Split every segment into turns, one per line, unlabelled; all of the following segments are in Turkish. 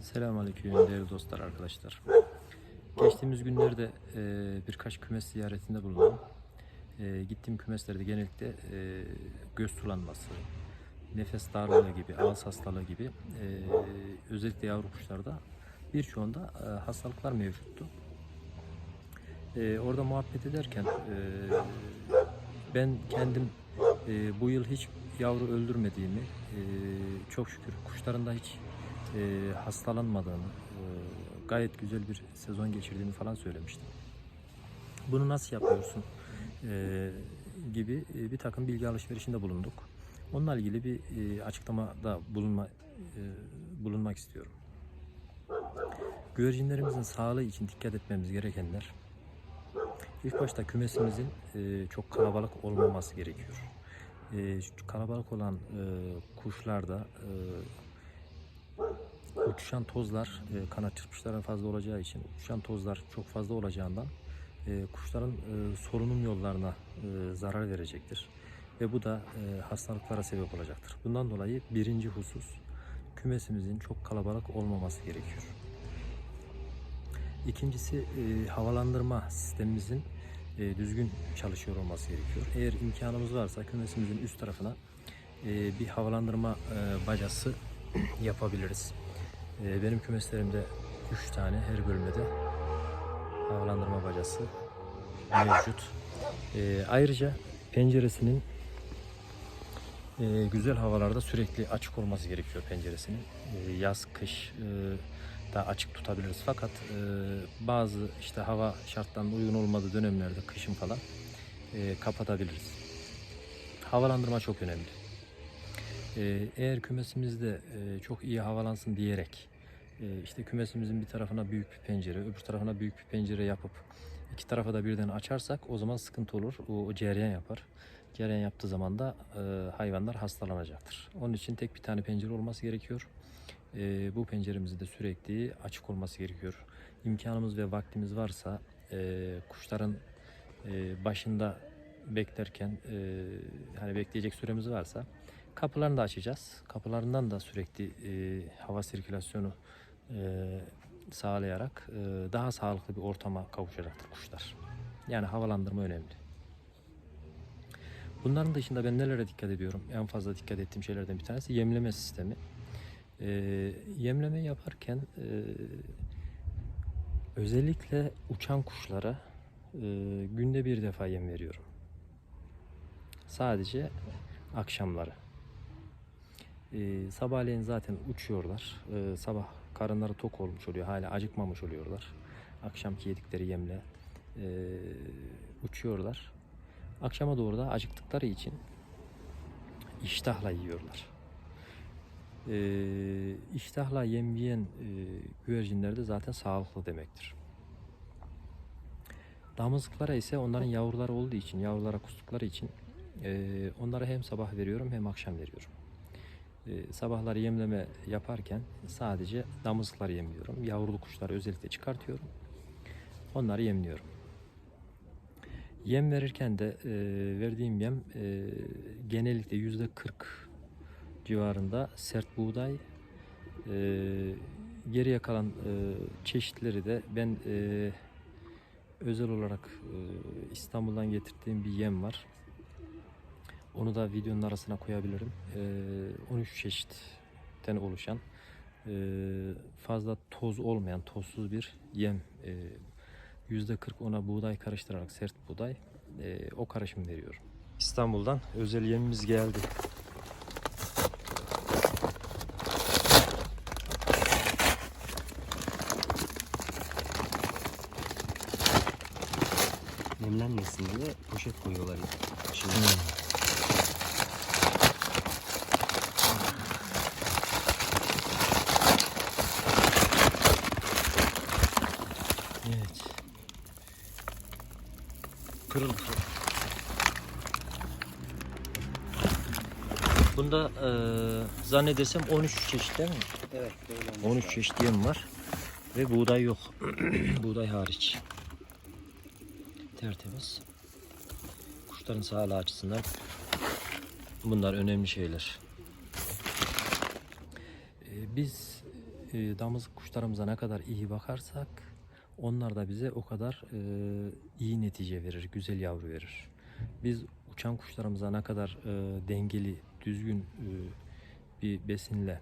Selamünaleyküm değerli dostlar arkadaşlar. Geçtiğimiz günlerde e, birkaç kümes ziyaretinde bulundum. E, gittiğim kümeslerde genellikle e, göz sulanması, nefes darlığı gibi, ağız hastalığı gibi e, özellikle yavru kuşlarda birçoğunda e, hastalıklar mevcuttu. E, orada muhabbet ederken e, ben kendim e, bu yıl hiç yavru öldürmediğimi, e, çok şükür kuşların da hiç e, hastalanmadığını, e, gayet güzel bir sezon geçirdiğimi falan söylemiştim. Bunu nasıl yapıyorsun e, gibi e, bir takım bilgi alışverişinde bulunduk. Onunla ilgili bir e, açıklamada bulunma e, bulunmak istiyorum. Güvercinlerimizin sağlığı için dikkat etmemiz gerekenler İlk başta kümesimizin e, çok kalabalık olmaması gerekiyor. E, kalabalık olan e, kuşlarda e, uçuşan tozlar e, kanat çırpışları fazla olacağı için uçuşan tozlar çok fazla olacağından e, kuşların e, solunum yollarına e, zarar verecektir. Ve bu da e, hastalıklara sebep olacaktır. Bundan dolayı birinci husus kümesimizin çok kalabalık olmaması gerekiyor. İkincisi e, havalandırma sistemimizin e, düzgün çalışıyor olması gerekiyor. Eğer imkanımız varsa kümesimizin üst tarafına e, bir havalandırma e, bacası yapabiliriz. E, benim kümeslerimde 3 tane her bölmede havalandırma bacası mevcut. E, ayrıca penceresinin e, güzel havalarda sürekli açık olması gerekiyor penceresinin. E, yaz, kış e, da açık tutabiliriz. Fakat e, bazı işte hava şartlarının uygun olmadığı dönemlerde kışın falan kapatabiliriz. Havalandırma çok önemli. Eğer kümesimizde çok iyi havalansın diyerek işte kümesimizin bir tarafına büyük bir pencere, öbür tarafına büyük bir pencere yapıp iki tarafa da birden açarsak o zaman sıkıntı olur. O, o cereyan yapar. Cereyan yaptığı zaman da e, hayvanlar hastalanacaktır. Onun için tek bir tane pencere olması gerekiyor. E, bu penceremizin de sürekli açık olması gerekiyor. İmkanımız ve vaktimiz varsa e, kuşların e, başında beklerken e, hani bekleyecek süremiz varsa kapılarını da açacağız. Kapılarından da sürekli e, hava sirkülasyonu sağlayarak daha sağlıklı bir ortama kavuşacaktır kuşlar. Yani havalandırma önemli. Bunların dışında ben nelere dikkat ediyorum? En fazla dikkat ettiğim şeylerden bir tanesi yemleme sistemi. Yemleme yaparken özellikle uçan kuşlara günde bir defa yem veriyorum. Sadece akşamları. E, sabahleyin zaten uçuyorlar. E, sabah karınları tok olmuş oluyor. Hala acıkmamış oluyorlar. Akşamki yedikleri yemle e, uçuyorlar. Akşama doğru da acıktıkları için iştahla yiyorlar. E, iştahla yem yiyen e, güvercinler de zaten sağlıklı demektir. Damızlıklara ise onların yavruları olduğu için, yavrulara kustukları için e, onlara hem sabah veriyorum hem akşam veriyorum. E, sabahları yemleme yaparken sadece damızlıkları yemliyorum. Yavrulu kuşları özellikle çıkartıyorum. Onları yemliyorum. Yem verirken de e, verdiğim yem e, genellikle yüzde 40 civarında sert buğday. E, geriye kalan e, çeşitleri de ben e, özel olarak e, İstanbul'dan getirdiğim bir yem var. Onu da videonun arasına koyabilirim. E, 13 çeşitten oluşan e, fazla toz olmayan tozsuz bir yem. E, %40 ona buğday karıştırarak sert buğday e, o karışım veriyorum. İstanbul'dan özel yemimiz geldi.
Nemlenmesin diye poşet koyuyorlar şimdi.
Evet. Bunda e, zannedersem 13 çeşit değil mi?
Evet, böyle
13 çeşit yem var. Ve buğday yok. buğday hariç. Tertemiz. Kuşların sağlığı açısından bunlar önemli şeyler. Ee, Biz e, damızlık kuşlarımıza ne kadar iyi bakarsak onlar da bize o kadar e, iyi netice verir, güzel yavru verir. Biz uçan kuşlarımıza ne kadar e, dengeli, düzgün e, bir besinle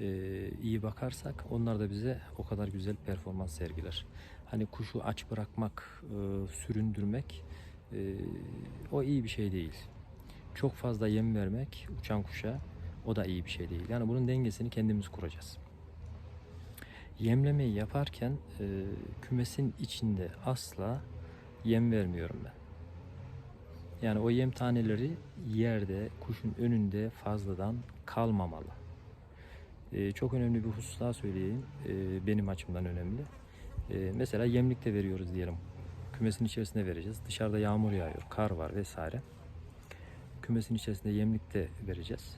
e, iyi bakarsak onlar da bize o kadar güzel performans sergiler. Hani kuşu aç bırakmak, e, süründürmek o iyi bir şey değil. Çok fazla yem vermek uçan kuşa o da iyi bir şey değil. Yani bunun dengesini kendimiz kuracağız. Yemlemeyi yaparken kümesin içinde asla yem vermiyorum ben. Yani o yem taneleri yerde, kuşun önünde fazladan kalmamalı. E, çok önemli bir husus daha söyleyeyim. E, benim açımdan önemli. E, mesela yemlikte veriyoruz diyelim. Kümesin içerisinde vereceğiz. Dışarıda yağmur yağıyor, kar var vesaire. Kümesin içerisinde yemlikte vereceğiz.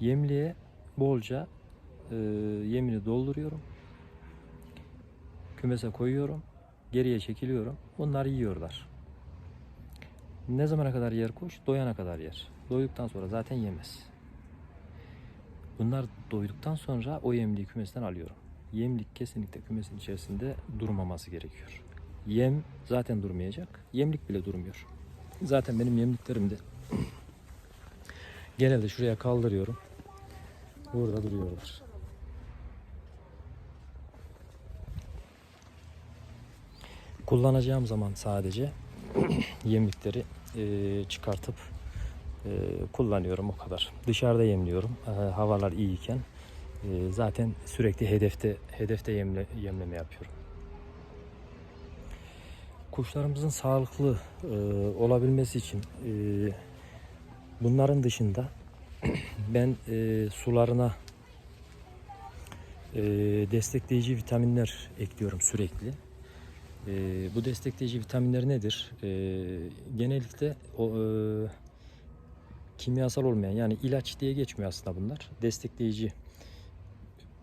Yemliğe bolca e, yemini dolduruyorum. Kümese koyuyorum. Geriye çekiliyorum. Onlar yiyorlar. Ne zamana kadar yer kuş? Doyana kadar yer. Doyduktan sonra zaten yemez. Bunlar doyduktan sonra o yemliği kümesten alıyorum. Yemlik kesinlikle kümesin içerisinde durmaması gerekiyor. Yem zaten durmayacak. Yemlik bile durmuyor. Zaten benim yemliklerimde genelde şuraya kaldırıyorum. Burada duruyorlar. Kullanacağım zaman sadece yemlikleri e, çıkartıp e, kullanıyorum o kadar. Dışarıda yemliyorum. E, havalar iyiyken e, zaten sürekli hedefte hedefte yemle, yemleme yapıyorum. Kuşlarımızın sağlıklı e, olabilmesi için e, bunların dışında ben e, sularına e, destekleyici vitaminler ekliyorum sürekli. E, bu destekleyici vitaminler nedir? E, genellikle o e, kimyasal olmayan yani ilaç diye geçmiyor aslında bunlar. Destekleyici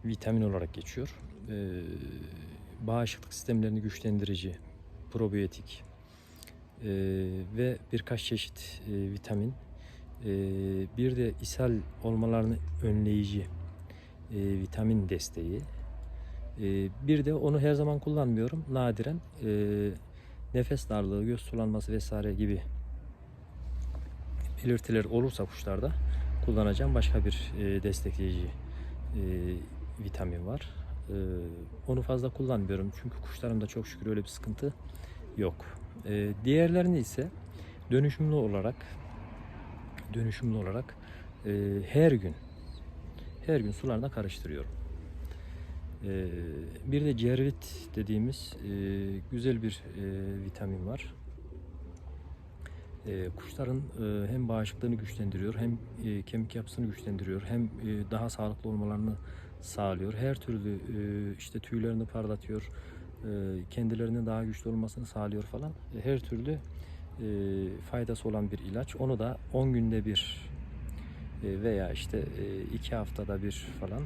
vitamin olarak geçiyor. E, bağışıklık sistemlerini güçlendirici, probiyotik e, ve birkaç çeşit e, vitamin e, bir de ishal olmalarını önleyici e, vitamin desteği. E, bir de onu her zaman kullanmıyorum. Nadiren e, nefes darlığı, göz sulanması vesaire gibi belirtiler olursa kuşlarda kullanacağım başka bir e, destekleyici e, vitamin var. Onu fazla kullanmıyorum çünkü kuşlarımda çok şükür öyle bir sıkıntı yok. Diğerlerini ise dönüşümlü olarak dönüşümlü olarak her gün her gün sularına karıştırıyorum. E, bir de cervit dediğimiz e, güzel bir e, vitamin var. E, kuşların hem bağışıklığını güçlendiriyor, hem kemik yapısını güçlendiriyor, hem daha sağlıklı olmalarını sağlıyor. Her türlü işte tüylerini parlatıyor, kendilerinin daha güçlü olmasını sağlıyor falan. Her türlü faydası olan bir ilaç. Onu da 10 günde bir veya işte e, iki haftada bir falan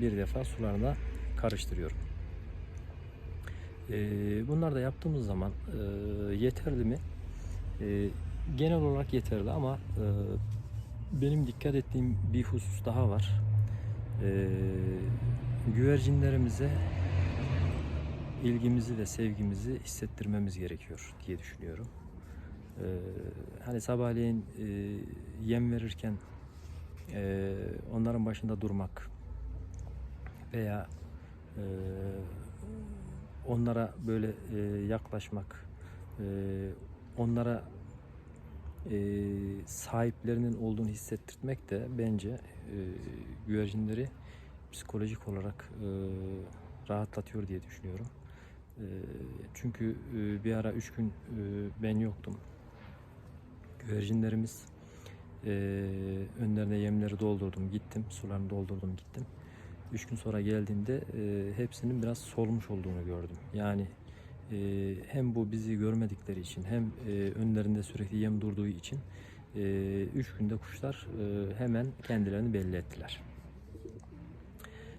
bir defa sularına karıştırıyorum. E, bunlar da yaptığımız zaman e, yeterli mi? E, genel olarak yeterli ama e, benim dikkat ettiğim bir husus daha var. E, güvercinlerimize ilgimizi ve sevgimizi hissettirmemiz gerekiyor diye düşünüyorum. Hani sabahleyin e, yem verirken e, onların başında durmak veya e, onlara böyle e, yaklaşmak, e, onlara e, sahiplerinin olduğunu hissettirmek de bence e, güvercinleri psikolojik olarak e, rahatlatıyor diye düşünüyorum. E, çünkü e, bir ara üç gün e, ben yoktum. Güvercinlerimiz e, önlerine yemleri doldurdum gittim. Sularını doldurdum gittim. Üç gün sonra geldiğimde e, hepsinin biraz solmuş olduğunu gördüm. Yani e, hem bu bizi görmedikleri için hem e, önlerinde sürekli yem durduğu için e, üç günde kuşlar e, hemen kendilerini belli ettiler.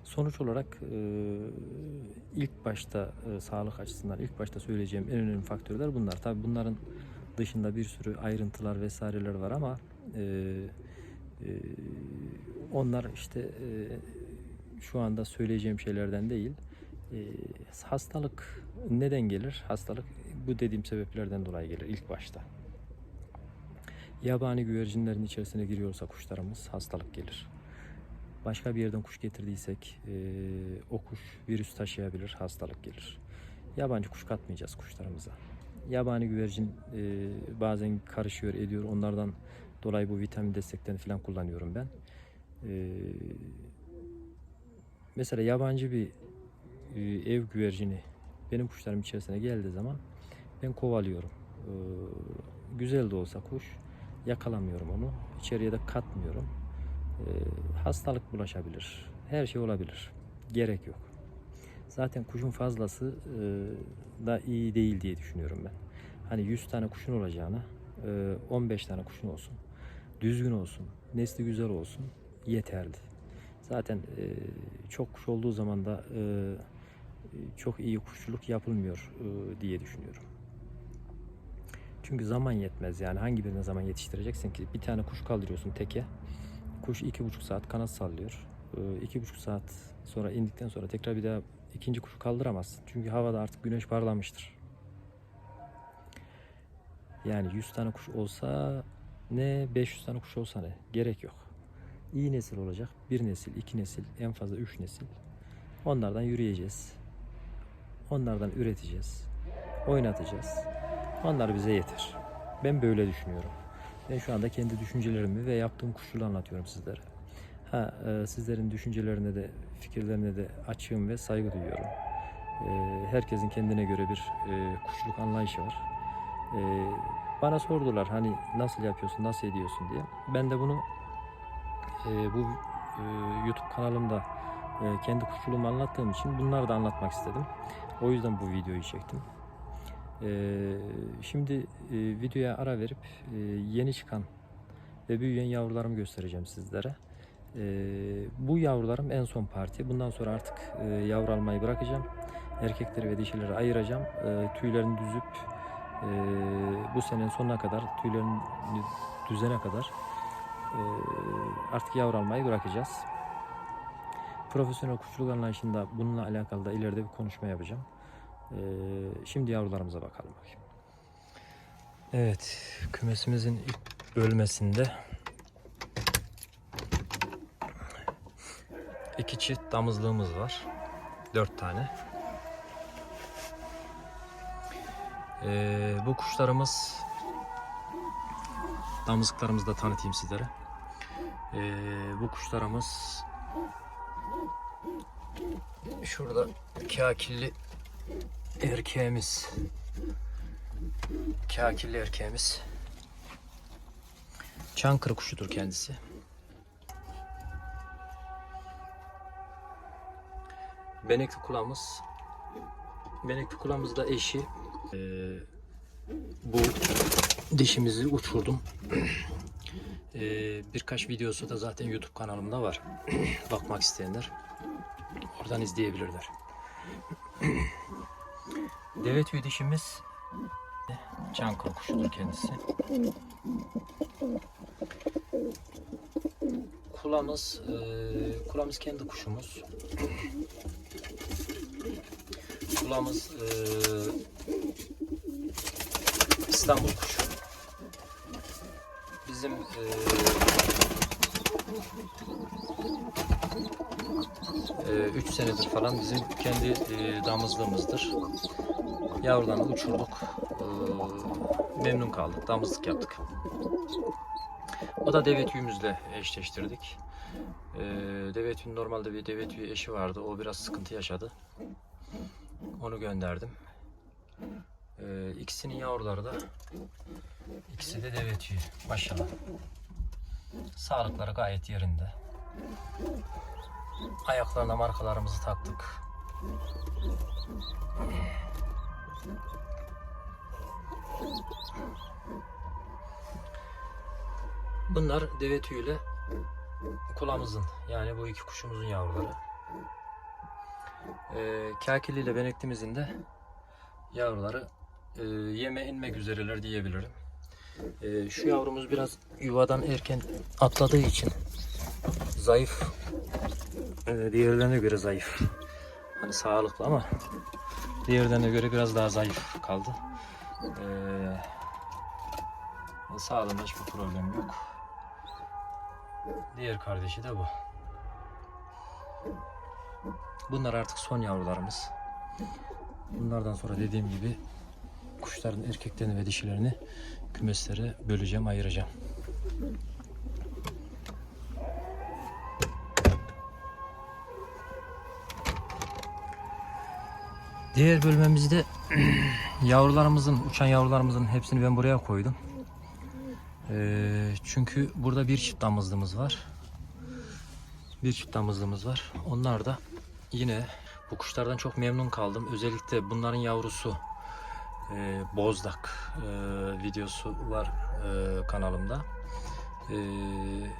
Sonuç olarak e, ilk başta e, sağlık açısından ilk başta söyleyeceğim en önemli faktörler bunlar. Tabii bunların dışında bir sürü ayrıntılar vesaireler var ama e, e, onlar işte e, şu anda söyleyeceğim şeylerden değil. E, hastalık neden gelir? Hastalık bu dediğim sebeplerden dolayı gelir ilk başta. Yabani güvercinlerin içerisine giriyorsa kuşlarımız hastalık gelir. Başka bir yerden kuş getirdiysek e, o kuş virüs taşıyabilir, hastalık gelir. Yabancı kuş katmayacağız kuşlarımıza. Yabani güvercin e, bazen karışıyor, ediyor. Onlardan dolayı bu vitamin desteklerini falan kullanıyorum ben. E, mesela yabancı bir e, ev güvercini benim kuşlarım içerisine geldiği zaman ben kovalıyorum. E, güzel de olsa kuş yakalamıyorum onu. İçeriye de katmıyorum. E, hastalık bulaşabilir. Her şey olabilir. Gerek yok. Zaten kuşun fazlası da iyi değil diye düşünüyorum ben. Hani 100 tane kuşun olacağına e, 15 tane kuşun olsun. Düzgün olsun. Nesli güzel olsun. Yeterli. Zaten e, çok kuş olduğu zaman da e, çok iyi kuşçuluk yapılmıyor e, diye düşünüyorum. Çünkü zaman yetmez yani hangi birine zaman yetiştireceksin ki? Bir tane kuş kaldırıyorsun teke. Kuş iki buçuk saat kanat sallıyor. E, iki buçuk saat sonra indikten sonra tekrar bir daha ikinci kuşu kaldıramazsın. Çünkü havada artık güneş parlamıştır. Yani 100 tane kuş olsa ne 500 tane kuş olsa ne gerek yok. İyi nesil olacak. Bir nesil, iki nesil, en fazla üç nesil. Onlardan yürüyeceğiz. Onlardan üreteceğiz. Oynatacağız. Onlar bize yeter. Ben böyle düşünüyorum. Ben şu anda kendi düşüncelerimi ve yaptığım kuşçuluğu anlatıyorum sizlere. Ha, e, sizlerin düşüncelerine de fikirlerine de açığım ve saygı duyuyorum. E, herkesin kendine göre bir e, kuşçuluk anlayışı var. E, bana sordular hani nasıl yapıyorsun, nasıl ediyorsun diye. Ben de bunu e, bu e, YouTube kanalımda e, kendi kuşçuluğumu anlattığım için bunları da anlatmak istedim. O yüzden bu videoyu çektim. E, şimdi e, videoya ara verip e, yeni çıkan ve büyüyen yavrularımı göstereceğim sizlere. E, bu yavrularım en son parti. Bundan sonra artık e, yavru almayı bırakacağım. Erkekleri ve dişileri ayıracağım. E, tüylerini düzüp e, bu senenin sonuna kadar tüylerini düzene kadar e, artık yavru almayı bırakacağız. Profesyonel kuşçuluk anlayışında bununla alakalı da ileride bir konuşma yapacağım. E, şimdi yavrularımıza bakalım. Evet, kümesimizin ilk bölmesinde iki çift damızlığımız var. Dört tane. Ee, bu kuşlarımız damızlıklarımızı da tanıtayım sizlere. Ee, bu kuşlarımız şurada kakilli erkeğimiz kakilli erkeğimiz Çankırı kuşudur kendisi. Benekli kulağımız Benekli kulağımız da eşi Ee, bu dişimizi uçurdum. Ee, birkaç videosu da zaten YouTube kanalımda var. Bakmak isteyenler oradan izleyebilirler. Deve tüy dişimiz Çankırı kuşudur kendisi. Kulağımız, e, kulağımız kendi kuşumuz. Kulağımız e, İstanbul kuşu. Bizim e, e, üç senedir falan bizim kendi e, damızlığımızdır. Yavrudan uçurduk. E, memnun kaldık. Damızlık yaptık. O da deve tüyümüzle eşleştirdik. E, deve tüyünün normalde bir deve tüyü eşi vardı. O biraz sıkıntı yaşadı. Onu gönderdim. Ee, ikisinin yavruları da ikisi de deve tüyü. Maşallah. Sağlıkları gayet yerinde. Ayaklarına markalarımızı taktık. Bunlar deve tüyüyle kulağımızın yani bu iki kuşumuzun yavruları. Ee, kakili ile beneklimizin de yavruları e, yeme inmek üzereler diyebilirim. E, şu yavrumuz biraz yuvadan erken atladığı için zayıf e, diğerlerine göre zayıf. Hani sağlıklı ama diğerlerine göre biraz daha zayıf kaldı. Ee, sağlığında hiçbir problem yok. Diğer kardeşi de bu. Bunlar artık son yavrularımız. Bunlardan sonra dediğim gibi kuşların erkeklerini ve dişilerini kümeslere böleceğim, ayıracağım. Diğer bölmemizde yavrularımızın, uçan yavrularımızın hepsini ben buraya koydum. Ee, çünkü burada bir çift damızlığımız var. Bir çift damızlığımız var. Onlar da yine bu kuşlardan çok memnun kaldım. Özellikle bunların yavrusu e, Bozdak e, videosu var e, kanalımda. E,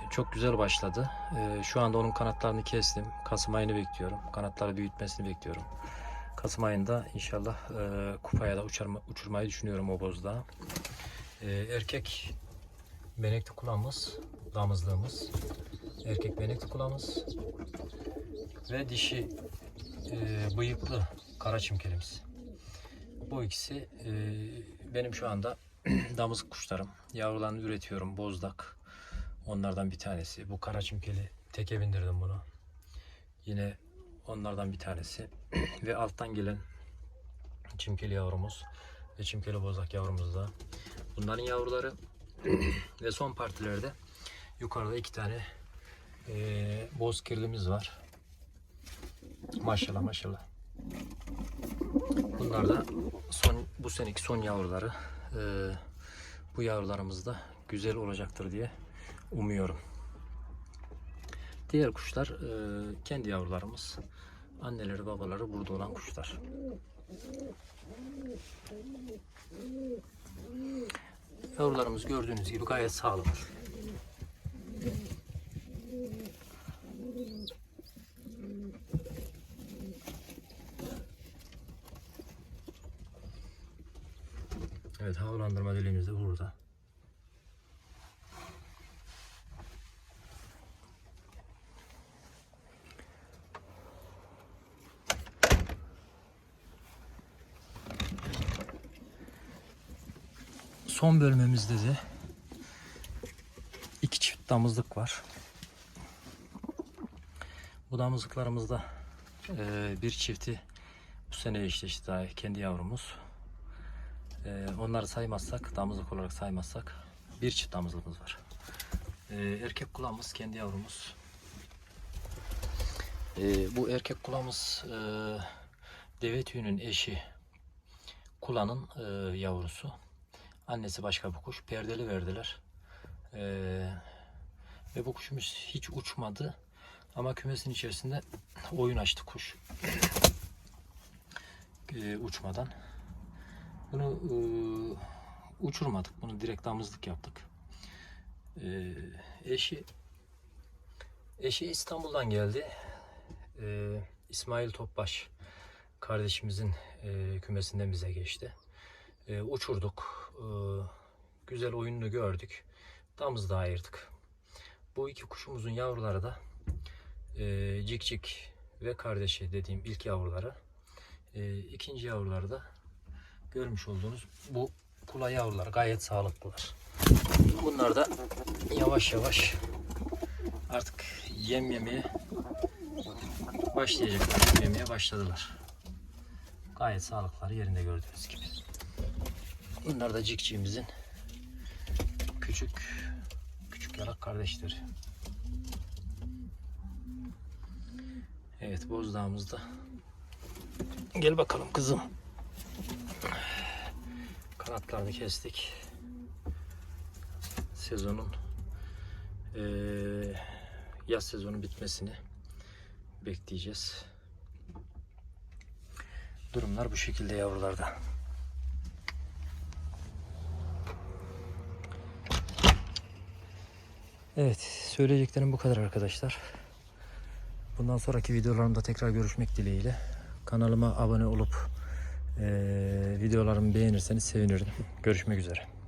çok güzel başladı. E, şu anda onun kanatlarını kestim. Kasım ayını bekliyorum. Kanatları büyütmesini bekliyorum. Kasım ayında inşallah e, kupaya da uçurma, uçurmayı düşünüyorum o bozdağı. E, erkek benekli kulağımız, damızlığımız. Erkek benekli kulağımız. Ve dişi e, bıyıklı kara çimkelimiz. Bu ikisi e, benim şu anda damızlık kuşlarım. Yavrularını üretiyorum. Bozdak. Onlardan bir tanesi. Bu kara çimkeli teke bindirdim bunu. Yine onlardan bir tanesi. ve alttan gelen çimkeli yavrumuz ve çimkeli bozdak yavrumuz da. Bunların yavruları ve son partilerde yukarıda iki tane e, boz kirlimiz var. Maşallah maşallah. Bunlar da son bu seneki son yavruları. Ee, bu yavrularımız da güzel olacaktır diye umuyorum. Diğer kuşlar e, kendi yavrularımız. Anneleri babaları burada olan kuşlar. Yavrularımız gördüğünüz gibi gayet sağlıklı. Evet havalandırma deliğimiz de burada. Son bölmemizde de iki çift damızlık var. Bu damızlıklarımızda bir çifti bu sene eşleşti daha kendi yavrumuz. Ee, onları saymazsak, damızlık olarak saymazsak bir çift damızlığımız var. Ee, erkek kulağımız kendi yavrumuz. Ee, bu erkek kulağımız e, deve tüyünün eşi kulanın e, yavrusu. Annesi başka bir kuş. Perdeli verdiler. Ee, ve bu kuşumuz hiç uçmadı. Ama kümesin içerisinde oyun açtı kuş. Ee, uçmadan. Bunu e, uçurmadık. Bunu direkt damızlık yaptık. E, eşi eşi İstanbul'dan geldi. E, İsmail Topbaş kardeşimizin e, kümesinden bize geçti. E, uçurduk. E, güzel oyununu gördük. Damızda ayırdık. Bu iki kuşumuzun yavruları da e, cik cik ve kardeşi dediğim ilk yavruları. E, ikinci yavruları da görmüş olduğunuz bu kula yavrular gayet sağlıklılar. Bunlar da yavaş yavaş artık yem yemeye başlayacaklar. Yem yemeye başladılar. Gayet sağlıkları yerinde gördüğünüz gibi. Bunlar da cikciğimizin küçük küçük yarak kardeşleri. Evet bozdağımızda. Gel bakalım kızım. Kanatlarını kestik. Sezonun eee yaz sezonu bitmesini bekleyeceğiz. Durumlar bu şekilde yavrularda. Evet, söyleyeceklerim bu kadar arkadaşlar. Bundan sonraki videolarımda tekrar görüşmek dileğiyle. Kanalıma abone olup videolarımı beğenirseniz sevinirim. Görüşmek üzere.